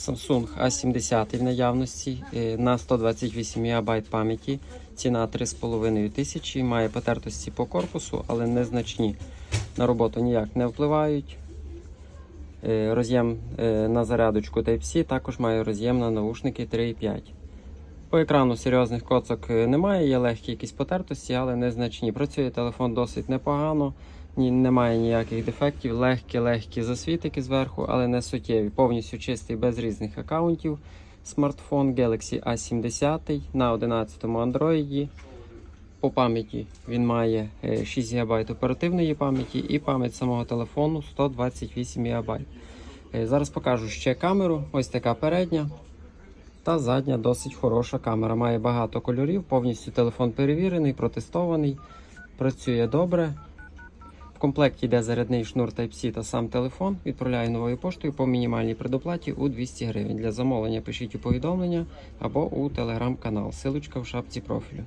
Samsung A70 в наявності е, на 128 МБ пам'яті. Ціна 3,5 тисячі. Має потертості по корпусу, але незначні. На роботу ніяк не впливають. Е, Роз'єм е, на зарядочку Type-C, також має роз'єм на наушники 3.5. По екрану серйозних коцок немає, є легкі якісь потертості, але незначні. Працює телефон досить непогано, ні, немає ніяких дефектів, легкі-легкі засвітики зверху, але не суттєві. Повністю чистий без різних аккаунтів. Смартфон Galaxy A70 на 11 Android. По пам'яті він має е, 6 ГБ оперативної пам'яті і пам'ять самого телефону 128 ГБ. Е, Зараз покажу ще камеру. Ось така передня. Та задня досить хороша камера. Має багато кольорів, повністю телефон перевірений, протестований, працює добре. В комплекті йде зарядний шнур Type-C та сам телефон. Відправляю новою поштою по мінімальній предоплаті у 200 гривень. Для замовлення пишіть у повідомлення або у телеграм-канал. Силочка в шапці профілю.